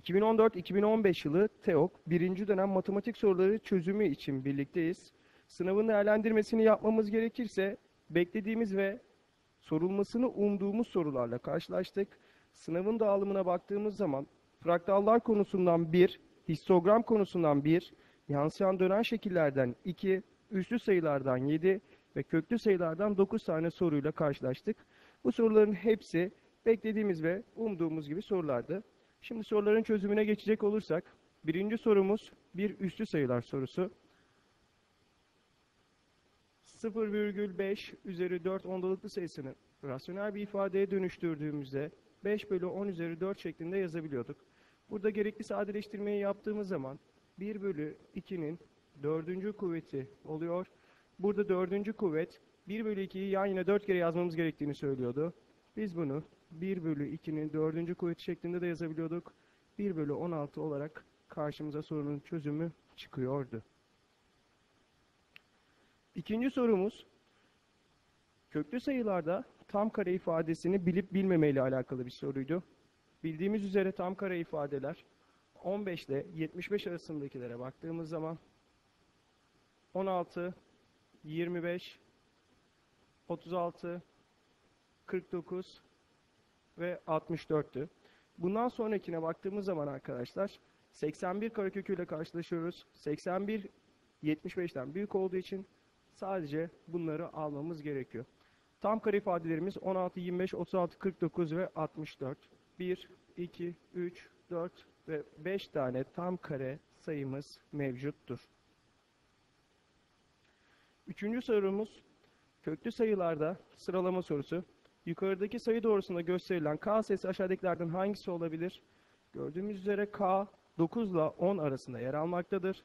2014-2015 yılı TEOK birinci dönem matematik soruları çözümü için birlikteyiz. Sınavın değerlendirmesini yapmamız gerekirse beklediğimiz ve sorulmasını umduğumuz sorularla karşılaştık. Sınavın dağılımına baktığımız zaman fraktallar konusundan 1, histogram konusundan 1, yansıyan dönen şekillerden 2, üslü sayılardan 7 ve köklü sayılardan 9 tane soruyla karşılaştık. Bu soruların hepsi beklediğimiz ve umduğumuz gibi sorulardı. Şimdi soruların çözümüne geçecek olursak, birinci sorumuz bir üslü sayılar sorusu. 0,5 üzeri 4 ondalıklı sayısını rasyonel bir ifadeye dönüştürdüğümüzde 5 bölü 10 üzeri 4 şeklinde yazabiliyorduk. Burada gerekli sadeleştirmeyi yaptığımız zaman 1 bölü 2'nin dördüncü kuvveti oluyor. Burada dördüncü kuvvet 1 bölü 2'yi yan yana 4 kere yazmamız gerektiğini söylüyordu. Biz bunu 1 bölü 2'nin dördüncü kuvveti şeklinde de yazabiliyorduk. 1 bölü 16 olarak karşımıza sorunun çözümü çıkıyordu. İkinci sorumuz, köklü sayılarda tam kare ifadesini bilip bilmemeyle alakalı bir soruydu. Bildiğimiz üzere tam kare ifadeler 15 ile 75 arasındakilere baktığımız zaman 16, 25, 36, 49 ve 64'tü. Bundan sonrakine baktığımız zaman arkadaşlar 81 kareköküyle karşılaşıyoruz. 81 75'ten büyük olduğu için sadece bunları almamız gerekiyor. Tam kare ifadelerimiz 16, 25, 36, 49 ve 64. 1, 2, 3, 4 ve 5 tane tam kare sayımız mevcuttur. Üçüncü sorumuz köklü sayılarda sıralama sorusu. Yukarıdaki sayı doğrusunda gösterilen k sayısı aşağıdakilerden hangisi olabilir? Gördüğümüz üzere k 9 ile 10 arasında yer almaktadır.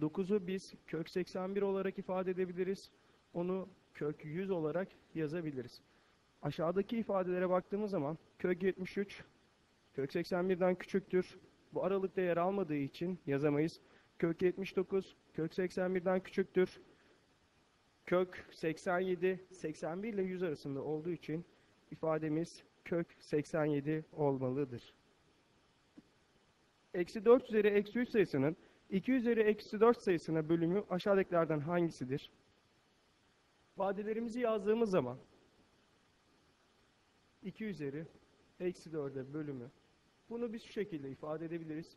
9'u biz kök 81 olarak ifade edebiliriz. Onu kök 100 olarak yazabiliriz. Aşağıdaki ifadelere baktığımız zaman kök 73 kök 81'den küçüktür. Bu aralıkta yer almadığı için yazamayız. Kök 79 kök 81'den küçüktür. Kök 87 81 ile 100 arasında olduğu için ifademiz kök 87 olmalıdır. Eksi 4 üzeri eksi 3 sayısının 2 üzeri eksi 4 sayısına bölümü aşağıdakilerden hangisidir? İfadelerimizi yazdığımız zaman 2 üzeri eksi 4'e bölümü. Bunu biz şu şekilde ifade edebiliriz.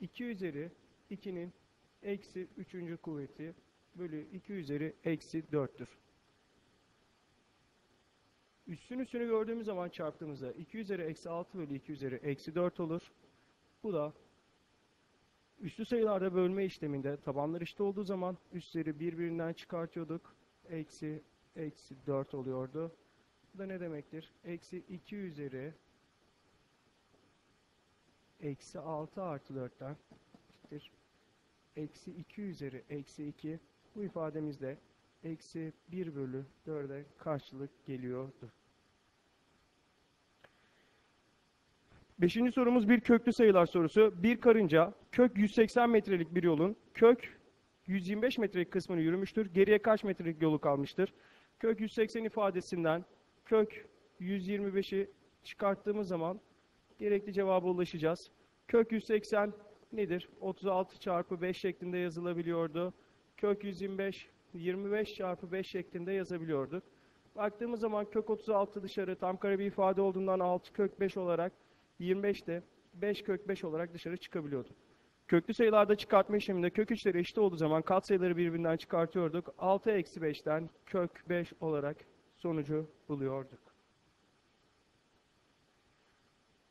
2 üzeri 2'nin eksi 3. kuvveti bölü 2 üzeri eksi 4'tür. Üstün üstünü gördüğümüz zaman çarptığımızda 2 üzeri eksi 6 bölü 2 üzeri eksi 4 olur. Bu da üslü sayılarda bölme işleminde tabanlar eşit olduğu zaman üstleri birbirinden çıkartıyorduk. Eksi eksi 4 oluyordu. Bu da ne demektir? Eksi 2 üzeri eksi 6 artı 4'ten eşittir. Eksi 2 üzeri eksi 2 bu ifademizde eksi 1 bölü 4'e karşılık geliyordu. Beşinci sorumuz bir köklü sayılar sorusu. Bir karınca kök 180 metrelik bir yolun kök 125 metrelik kısmını yürümüştür. Geriye kaç metrelik yolu kalmıştır? Kök 180 ifadesinden kök 125'i çıkarttığımız zaman gerekli cevaba ulaşacağız. Kök 180 nedir? 36 çarpı 5 şeklinde yazılabiliyordu. Kök 125 25 çarpı 5 şeklinde yazabiliyorduk. Baktığımız zaman kök 36 dışarı tam kare bir ifade olduğundan 6 kök 5 olarak 25 de 5 kök 5 olarak dışarı çıkabiliyordu. Köklü sayılarda çıkartma işleminde kök 3'leri eşit olduğu zaman katsayıları birbirinden çıkartıyorduk. 6 eksi 5'ten kök 5 olarak sonucu buluyorduk.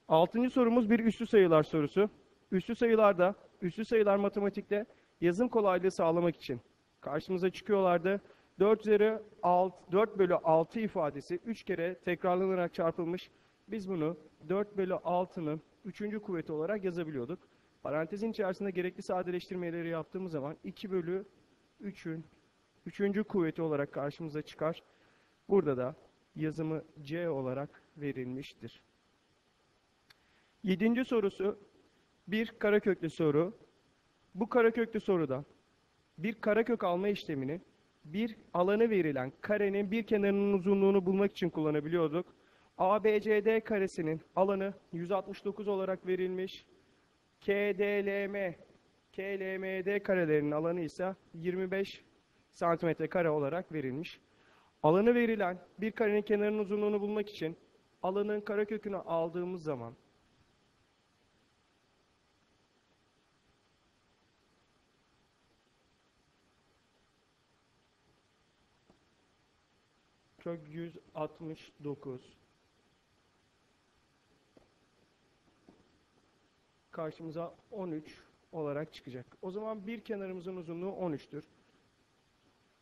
Altıncı sorumuz bir üslü sayılar sorusu. Üslü sayılarda, üslü sayılar matematikte yazım kolaylığı sağlamak için karşımıza çıkıyorlardı. 4 üzeri 6, 4 bölü 6 ifadesi 3 kere tekrarlanarak çarpılmış. Biz bunu 4 bölü 6'nın 3. kuvveti olarak yazabiliyorduk. Parantezin içerisinde gerekli sadeleştirmeleri yaptığımız zaman 2 bölü 3'ün 3. kuvveti olarak karşımıza çıkar. Burada da yazımı C olarak verilmiştir. Yedinci sorusu bir kareköklü soru. Bu kareköklü soruda bir karekök alma işlemini bir alanı verilen karenin bir kenarının uzunluğunu bulmak için kullanabiliyorduk. ABCD karesinin alanı 169 olarak verilmiş. KDLM, KLMD karelerinin alanı ise 25 santimetre kare olarak verilmiş. Alanı verilen bir karenin kenarının uzunluğunu bulmak için alanın karekökünü aldığımız zaman kök 169 karşımıza 13 olarak çıkacak. O zaman bir kenarımızın uzunluğu 13'tür.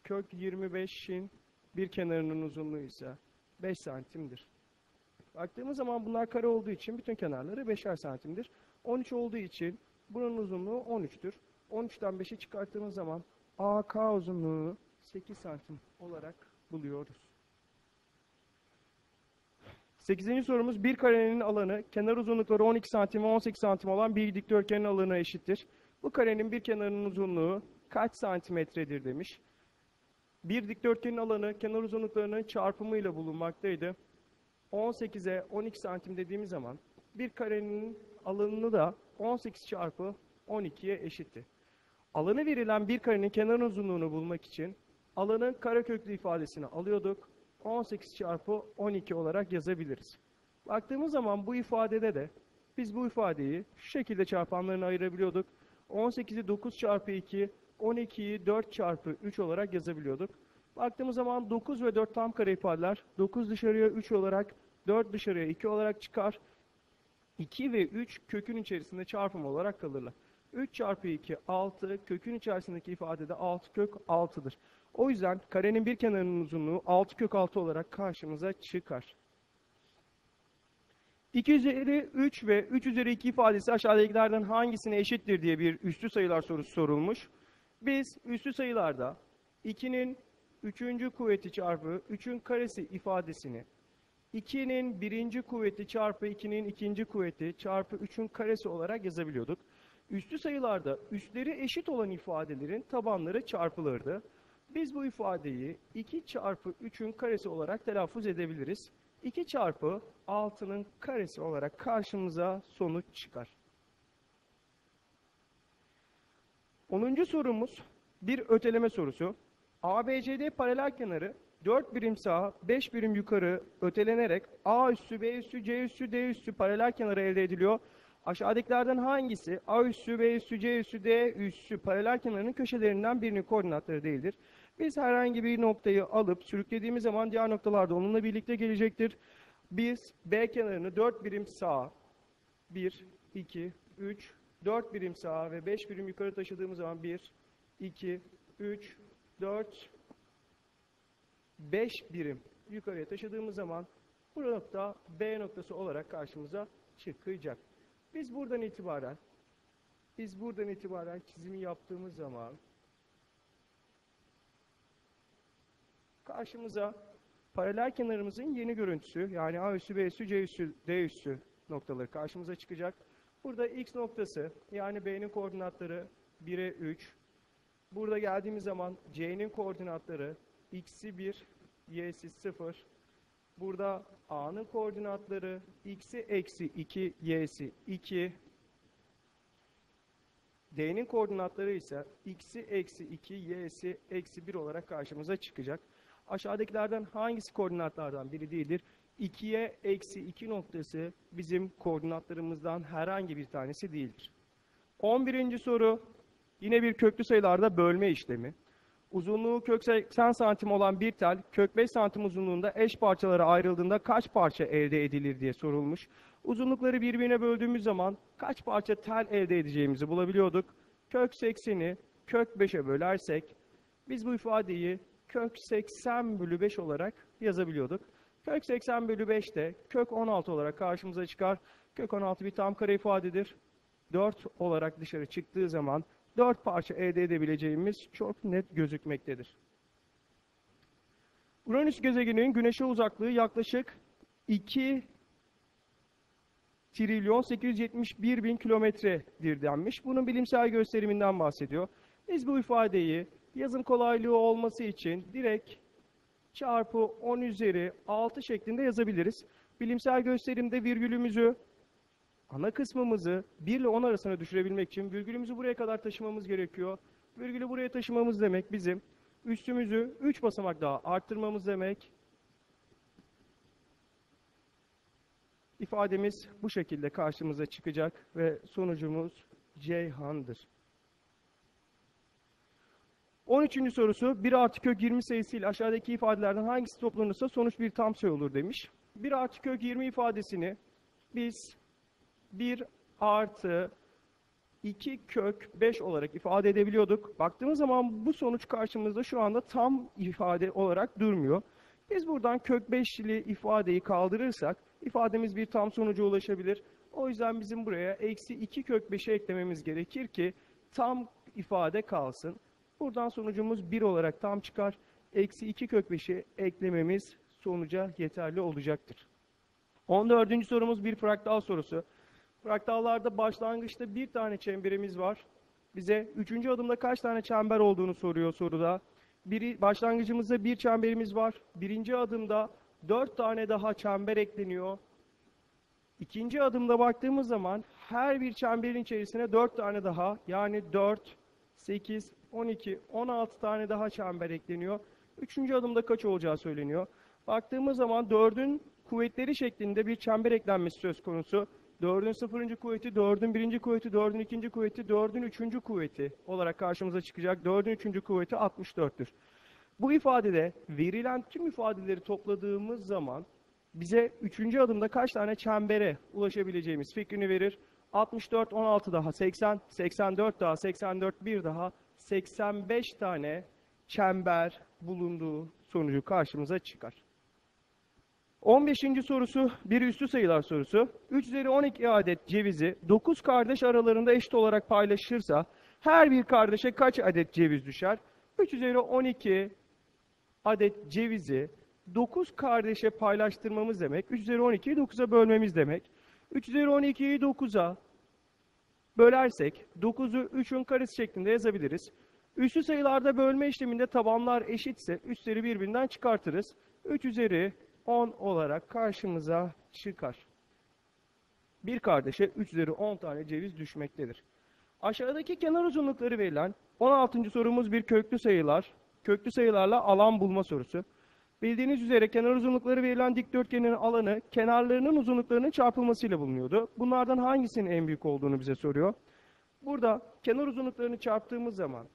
Kök 25'in bir kenarının uzunluğu ise 5 santimdir. Baktığımız zaman bunlar kare olduğu için bütün kenarları 5'er santimdir. 13 olduğu için bunun uzunluğu 13'tür. 13'ten 5'i çıkarttığımız zaman AK uzunluğu 8 santim olarak buluyoruz. 8. sorumuz bir karenin alanı kenar uzunlukları 12 santim ve 18 santim olan bir dikdörtgenin alanına eşittir. Bu karenin bir kenarının uzunluğu kaç santimetredir demiş. Bir dikdörtgenin alanı kenar uzunluklarının çarpımıyla bulunmaktaydı. 18'e 12 santim dediğimiz zaman bir karenin alanını da 18 çarpı 12'ye eşitti. Alanı verilen bir karenin kenar uzunluğunu bulmak için alanın kareköklü ifadesini alıyorduk. 18 çarpı 12 olarak yazabiliriz. Baktığımız zaman bu ifadede de biz bu ifadeyi şu şekilde çarpanlarına ayırabiliyorduk. 18'i 9 çarpı 2, 12'yi 4 çarpı 3 olarak yazabiliyorduk. Baktığımız zaman 9 ve 4 tam kare ifadeler 9 dışarıya 3 olarak 4 dışarıya 2 olarak çıkar. 2 ve 3 kökün içerisinde çarpım olarak kalırlar. 3 çarpı 2 6 kökün içerisindeki ifadede 6 kök 6'dır. O yüzden karenin bir kenarının uzunluğu 6 kök 6 olarak karşımıza çıkar. 2 üzeri 3 ve 3 üzeri 2 ifadesi aşağıdakilerden hangisine eşittir diye bir üstü sayılar sorusu sorulmuş. Biz üstü sayılarda 2'nin 3. kuvveti çarpı 3'ün karesi ifadesini 2'nin 1. kuvveti çarpı 2'nin 2. kuvveti çarpı 3'ün karesi olarak yazabiliyorduk. Üstü sayılarda üstleri eşit olan ifadelerin tabanları çarpılırdı. Biz bu ifadeyi 2 çarpı 3'ün karesi olarak telaffuz edebiliriz. 2 çarpı 6'nın karesi olarak karşımıza sonuç çıkar. 10. sorumuz bir öteleme sorusu. ABCD paralel kenarı 4 birim sağa, 5 birim yukarı ötelenerek A üssü, B üssü, C üssü, D üssü paralel kenarı elde ediliyor. Aşağıdakilerden hangisi A üssü, B üssü, C üssü, D üssü paralel kenarının köşelerinden birinin koordinatları değildir? Biz herhangi bir noktayı alıp sürüklediğimiz zaman diğer noktalarda onunla birlikte gelecektir. Biz B kenarını 4 birim sağa, 1, 2, 3, 4 birim sağa ve 5 birim yukarı taşıdığımız zaman 1, 2, 3, 4, 5 birim yukarıya taşıdığımız zaman bu nokta B noktası olarak karşımıza çıkacak. Biz buradan itibaren biz buradan itibaren çizimi yaptığımız zaman karşımıza paralel kenarımızın yeni görüntüsü yani A üssü, B üssü, C üssü, D üssü noktaları karşımıza çıkacak. Burada X noktası yani B'nin koordinatları 1'e 3. Burada geldiğimiz zaman C'nin koordinatları X'i 1, Y'si 0. Burada A'nın koordinatları X'i eksi 2, Y'si 2. D'nin koordinatları ise X'i eksi 2, Y'si eksi 1 olarak karşımıza çıkacak. Aşağıdakilerden hangisi koordinatlardan biri değildir? 2'ye eksi 2 noktası bizim koordinatlarımızdan herhangi bir tanesi değildir. 11. soru yine bir köklü sayılarda bölme işlemi. Uzunluğu kök 80 santim olan bir tel kök 5 santim uzunluğunda eş parçalara ayrıldığında kaç parça elde edilir diye sorulmuş. Uzunlukları birbirine böldüğümüz zaman kaç parça tel elde edeceğimizi bulabiliyorduk. Kök 80'i kök 5'e bölersek biz bu ifadeyi kök 80 bölü 5 olarak yazabiliyorduk. Kök 80 bölü 5 de kök 16 olarak karşımıza çıkar. Kök 16 bir tam kare ifadedir. 4 olarak dışarı çıktığı zaman 4 parça elde edebileceğimiz çok net gözükmektedir. Uranüs gezegeninin güneşe uzaklığı yaklaşık 2 trilyon 871 bin kilometredir denmiş. Bunun bilimsel gösteriminden bahsediyor. Biz bu ifadeyi yazım kolaylığı olması için direkt çarpı 10 üzeri 6 şeklinde yazabiliriz. Bilimsel gösterimde virgülümüzü ana kısmımızı 1 ile 10 arasına düşürebilmek için virgülümüzü buraya kadar taşımamız gerekiyor. Virgülü buraya taşımamız demek bizim üstümüzü 3 basamak daha arttırmamız demek. İfademiz bu şekilde karşımıza çıkacak ve sonucumuz Ceyhan'dır. 13. sorusu 1 artı kök 20 sayısıyla aşağıdaki ifadelerden hangisi toplanırsa sonuç bir tam sayı olur demiş. 1 artı kök 20 ifadesini biz 1 artı 2 kök 5 olarak ifade edebiliyorduk. Baktığımız zaman bu sonuç karşımızda şu anda tam ifade olarak durmuyor. Biz buradan kök 5'li ifadeyi kaldırırsak ifademiz bir tam sonuca ulaşabilir. O yüzden bizim buraya eksi 2 kök 5'e eklememiz gerekir ki tam ifade kalsın. Buradan sonucumuz 1 olarak tam çıkar. Eksi 2 kök 5'i eklememiz sonuca yeterli olacaktır. 14. sorumuz bir fraktal sorusu. Fraktallarda başlangıçta bir tane çemberimiz var. Bize üçüncü adımda kaç tane çember olduğunu soruyor soruda. Biri, başlangıcımızda bir çemberimiz var. Birinci adımda dört tane daha çember ekleniyor. İkinci adımda baktığımız zaman her bir çemberin içerisine dört tane daha yani 4, 8, 12, 16 tane daha çember ekleniyor. Üçüncü adımda kaç olacağı söyleniyor. Baktığımız zaman 4'ün kuvvetleri şeklinde bir çember eklenmesi söz konusu. 4'ün sıfırıncı kuvveti, 4'ün birinci kuvveti, 4'ün ikinci kuvveti, 4'ün üçüncü kuvveti olarak karşımıza çıkacak. 4'ün üçüncü kuvveti 64'tür. Bu ifadede verilen tüm ifadeleri topladığımız zaman bize üçüncü adımda kaç tane çembere ulaşabileceğimiz fikrini verir. 64, 16 daha 80, 84 daha 84, bir daha 85 tane çember bulunduğu sonucu karşımıza çıkar. 15. sorusu bir üstü sayılar sorusu. 3 üzeri 12 adet cevizi 9 kardeş aralarında eşit olarak paylaşırsa her bir kardeşe kaç adet ceviz düşer? 3 üzeri 12 adet cevizi 9 kardeşe paylaştırmamız demek. 3 üzeri 12'yi 9'a bölmemiz demek. 3 üzeri 12'yi 9'a bölersek 9'u 3'ün karesi şeklinde yazabiliriz. Üstü sayılarda bölme işleminde tabanlar eşitse üstleri birbirinden çıkartırız. 3 üzeri 10 olarak karşımıza çıkar. Bir kardeşe 3 üzeri 10 tane ceviz düşmektedir. Aşağıdaki kenar uzunlukları verilen 16. sorumuz bir köklü sayılar, köklü sayılarla alan bulma sorusu. Bildiğiniz üzere kenar uzunlukları verilen dikdörtgenin alanı kenarlarının uzunluklarının çarpılmasıyla bulunuyordu. Bunlardan hangisinin en büyük olduğunu bize soruyor. Burada kenar uzunluklarını çarptığımız zaman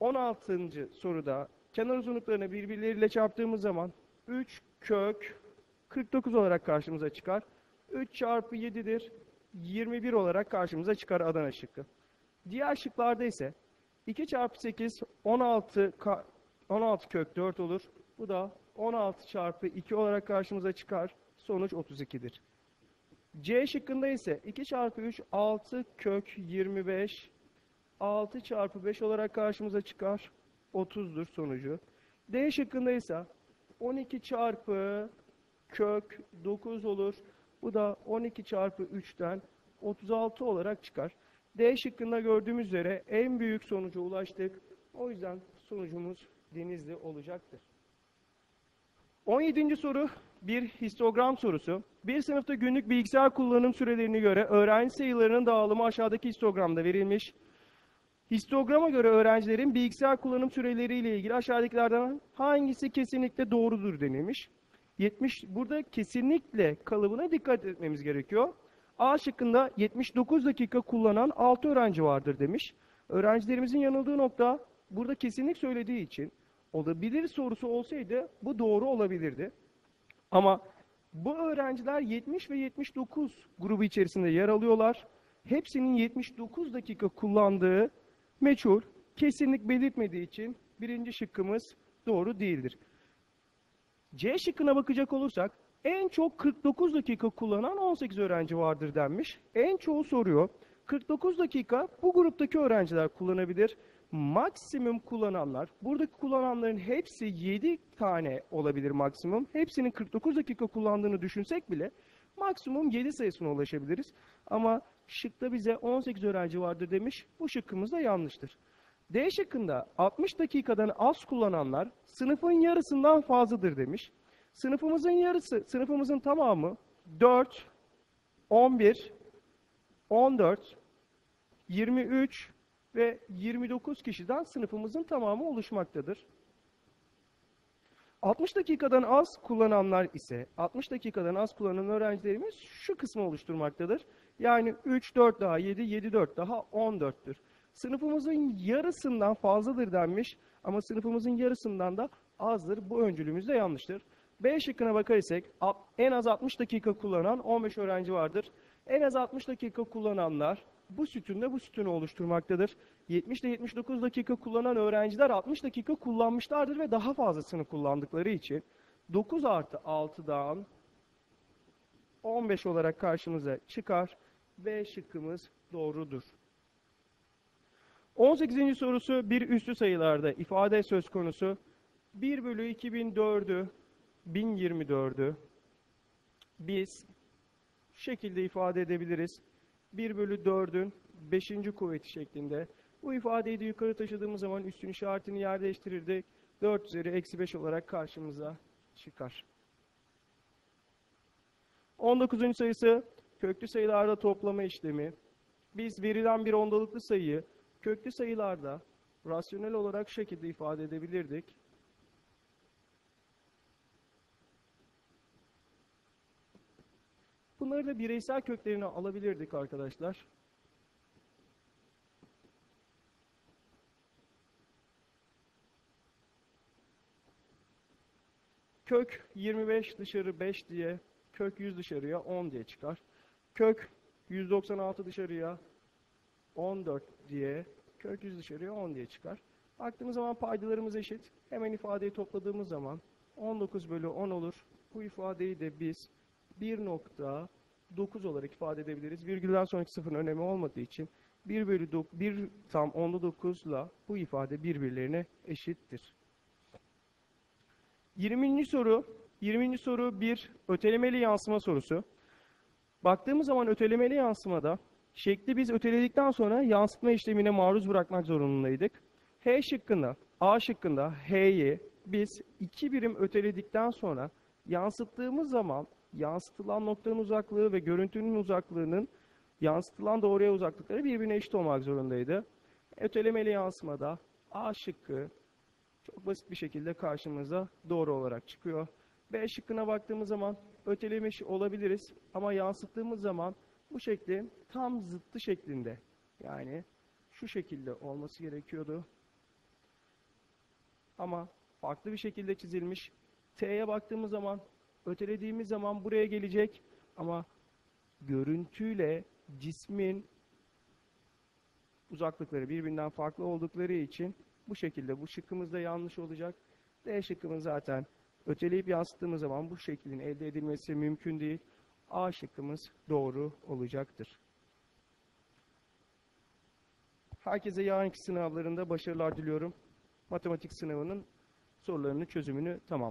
16. soruda kenar uzunluklarını birbirleriyle çarptığımız zaman 3 kök 49 olarak karşımıza çıkar. 3 çarpı 7'dir. 21 olarak karşımıza çıkar Adana şıkkı. Diğer şıklarda ise 2 çarpı 8 16 16 kök 4 olur. Bu da 16 çarpı 2 olarak karşımıza çıkar. Sonuç 32'dir. C şıkkında ise 2 çarpı 3 6 kök 25 6 çarpı 5 olarak karşımıza çıkar. 30'dur sonucu. D şıkkında ise 12 çarpı kök 9 olur. Bu da 12 çarpı 3'ten 36 olarak çıkar. D şıkkında gördüğümüz üzere en büyük sonuca ulaştık. O yüzden sonucumuz denizli olacaktır. 17. soru bir histogram sorusu. Bir sınıfta günlük bilgisayar kullanım sürelerini göre öğrenci sayılarının dağılımı aşağıdaki histogramda verilmiş. Histograma göre öğrencilerin bilgisayar kullanım süreleriyle ilgili aşağıdakilerden hangisi kesinlikle doğrudur denilmiş. 70 burada kesinlikle kalıbına dikkat etmemiz gerekiyor. A şıkkında 79 dakika kullanan 6 öğrenci vardır demiş. Öğrencilerimizin yanıldığı nokta burada kesinlik söylediği için olabilir sorusu olsaydı bu doğru olabilirdi. Ama bu öğrenciler 70 ve 79 grubu içerisinde yer alıyorlar. Hepsinin 79 dakika kullandığı meçhul, kesinlik belirtmediği için birinci şıkkımız doğru değildir. C şıkkına bakacak olursak en çok 49 dakika kullanan 18 öğrenci vardır denmiş. En çoğu soruyor. 49 dakika bu gruptaki öğrenciler kullanabilir. Maksimum kullananlar, buradaki kullananların hepsi 7 tane olabilir maksimum. Hepsinin 49 dakika kullandığını düşünsek bile maksimum 7 sayısına ulaşabiliriz. Ama şıkta bize 18 öğrenci vardır demiş. Bu şıkkımız da yanlıştır. D şıkkında 60 dakikadan az kullananlar sınıfın yarısından fazladır demiş. Sınıfımızın yarısı, sınıfımızın tamamı 4, 11, 14, 23 ve 29 kişiden sınıfımızın tamamı oluşmaktadır. 60 dakikadan az kullananlar ise 60 dakikadan az kullanan öğrencilerimiz şu kısmı oluşturmaktadır. Yani 3, 4 daha 7, 7, 4 daha 14'tür. Sınıfımızın yarısından fazladır denmiş ama sınıfımızın yarısından da azdır. Bu öncülümüz de yanlıştır. B şıkkına bakar isek en az 60 dakika kullanan 15 öğrenci vardır. En az 60 dakika kullananlar bu sütunda bu sütunu oluşturmaktadır. 70 ile 79 dakika kullanan öğrenciler 60 dakika kullanmışlardır ve daha fazlasını kullandıkları için 9 artı 6'dan 15 olarak karşımıza çıkar. B şıkkımız doğrudur. 18. sorusu bir üstü sayılarda ifade söz konusu. 1 bölü 2004'ü 1024'ü biz şu şekilde ifade edebiliriz. 1 bölü 4'ün 5. kuvveti şeklinde. Bu ifadeyi de yukarı taşıdığımız zaman üstün işaretini yer değiştirirdik. 4 üzeri eksi 5 olarak karşımıza çıkar. 19. sayısı köklü sayılarda toplama işlemi. Biz verilen bir ondalıklı sayıyı köklü sayılarda rasyonel olarak şekilde ifade edebilirdik. Bunları da bireysel köklerine alabilirdik arkadaşlar. Kök 25 dışarı 5 diye, kök 100 dışarıya 10 diye çıkar. Kök 196 dışarıya 14 diye, kök 100 dışarıya 10 diye çıkar. Baktığımız zaman paydalarımız eşit. Hemen ifadeyi topladığımız zaman 19 bölü 10 olur. Bu ifadeyi de biz 1.9 olarak ifade edebiliriz. Virgülden sonraki sıfırın önemi olmadığı için 1 bölü 9, 1 tam 10'da 9 ile bu ifade birbirlerine eşittir. 20. soru, 20. soru bir ötelemeli yansıma sorusu. Baktığımız zaman ötelemeli yansımada şekli biz öteledikten sonra yansıtma işlemine maruz bırakmak zorundaydık. H şıkkında, A şıkkında H'yi biz iki birim öteledikten sonra yansıttığımız zaman yansıtılan noktanın uzaklığı ve görüntünün uzaklığının yansıtılan doğruya uzaklıkları birbirine eşit olmak zorundaydı. Ötelemeli yansımada A şıkkı çok basit bir şekilde karşımıza doğru olarak çıkıyor. B şıkkına baktığımız zaman ötelemiş olabiliriz ama yansıttığımız zaman bu şekli tam zıttı şeklinde yani şu şekilde olması gerekiyordu. Ama farklı bir şekilde çizilmiş. T'ye baktığımız zaman ötelediğimiz zaman buraya gelecek ama görüntüyle cismin uzaklıkları birbirinden farklı oldukları için bu şekilde bu şıkkımız da yanlış olacak. D şıkkımız zaten öteleyip yansıttığımız zaman bu şeklin elde edilmesi mümkün değil. A şıkkımız doğru olacaktır. Herkese yarınki sınavlarında başarılar diliyorum. Matematik sınavının sorularını çözümünü tamamlayın.